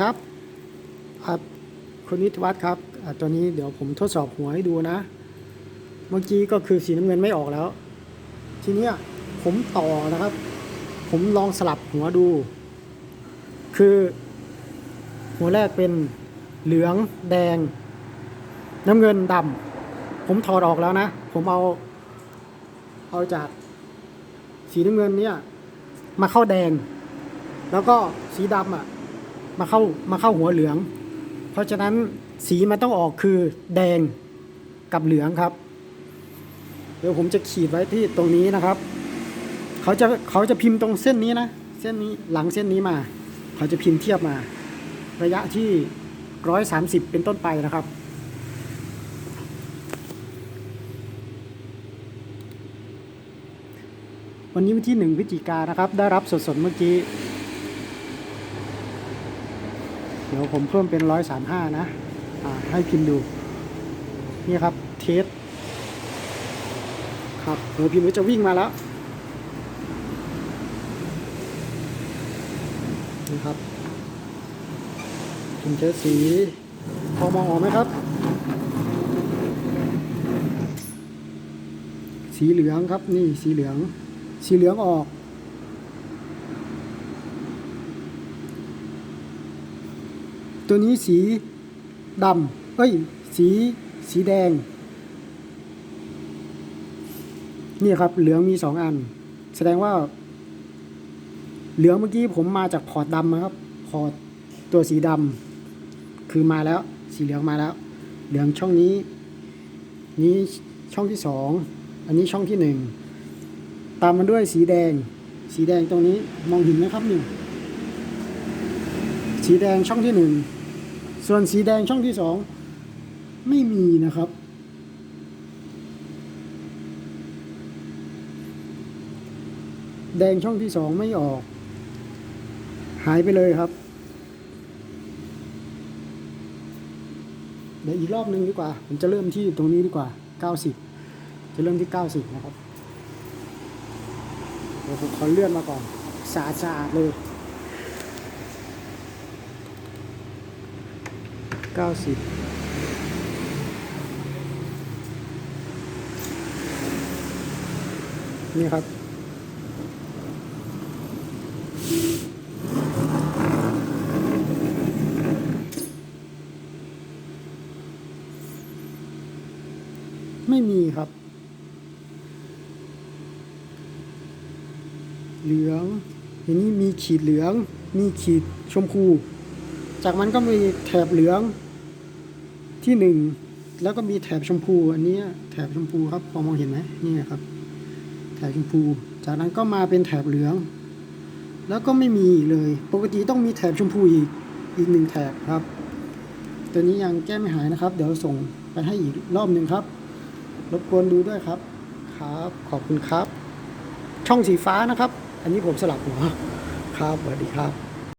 ครับครับคุณนิตวัฒน์ครับอตัวนี้เดี๋ยวผมทดสอบหัวให้ดูนะ เมื่อกี้ก็คือสีน้ำเงินไม่ออกแล้ว ทีนี้ผมต่อนะครับ ผมลองสลับหัวดู คือ หัวแรกเป็นเหลืองแดง น้ำเงินดำผมถอดออกแล้วนะ ผมเอา เอาจากสีน้ำเงินเนี่ยมาเข้าแดง แล้วก็สีดำอะ มาเข้ามาเข้าหัวเหลือง เพราะฉะนั้นสีมันต้องออกคือแดงกับเหลืองครับ เดี๋ยวผมจะขีดไว้ที่ตรงนี้นะครับ เขาจะเขาจะพิมพ์ตรงเส้นนี้นะ เส้นนี้หลังเส้นนี้มา เขาจะพิมพ์เทียบมา ระยะที่ร้อยสามสิบเป็นต้นไปนะครับ วันนี้วันที่หนึ่งพฤศจิกานนะครับ ได้รับสดๆเมื่อกี้ เดี๋ยวผมเพิ่มเป็นร้อยสามห้านะให้พิมพ์ดู นี่ครับเทสครับเดี๋ยวพิมพ์จะวิ่งมาแล้วนี่ครับพิมพ์เทสสีพอมองออกไหมครับ สีเหลืองครับนี่สีเหลือง สีเหลืองออก ตัวนี้สีดำเอ้ย สีสีแดง นี่ครับ เหลืองมีสองอัน แสดงว่า เหลืองเมื่อกี้ผมมาจากพอร์ตดำนะครับ พอร์ตตัวสีดำคือมาแล้ว สีเหลืองมาแล้ว เหลืองช่องนี้ นี้ช่องที่สอง อันนี้ช่องที่หนึ่ง ตามมาด้วยสีแดง สีแดงตรงนี้มองเห็นไหมครับนี่ สีแดงช่องที่หนึ่ง ส่วนสีแดงช่องที่สองไม่มีนะครับ แดงช่องที่สองไม่ออก หายไปเลยครับ เดี๋ยวอีกรอบหนึ่งดีกว่า ผมจะเริ่มที่ตรงนี้ดีกว่า 90 จะเริ่มที่ 90 นะครับเดี๋ยวผมขอเลื่อนมาก่อนสะอาดๆเลย 90นี่ครับ ไม่มีครับ เหลืองทีนี้มีขีดเหลือง มีขีดชมพู จากมันก็มีแถบเหลือง ที่หนึ่งแล้วก็มีแถบชมพูอันนี้แถบชมพูครับพอมองเห็นไหมนี่ครับ แถบชมพู จากนั้นก็มาเป็นแถบเหลือง แล้วก็ไม่มีเลย ปกติต้องมีแถบชมพูอีกอีกหนึ่งแถบครับ ตัวนี้ยังแก้ไม่หายนะครับ เดี๋ยวส่งไปให้อีกรอบหนึ่งครับ รบกวนดูด้วยครับ ครับขอบคุณครับ ช่องสีฟ้านะครับ อันนี้ผมสลับหัวครับสวัสดีครับ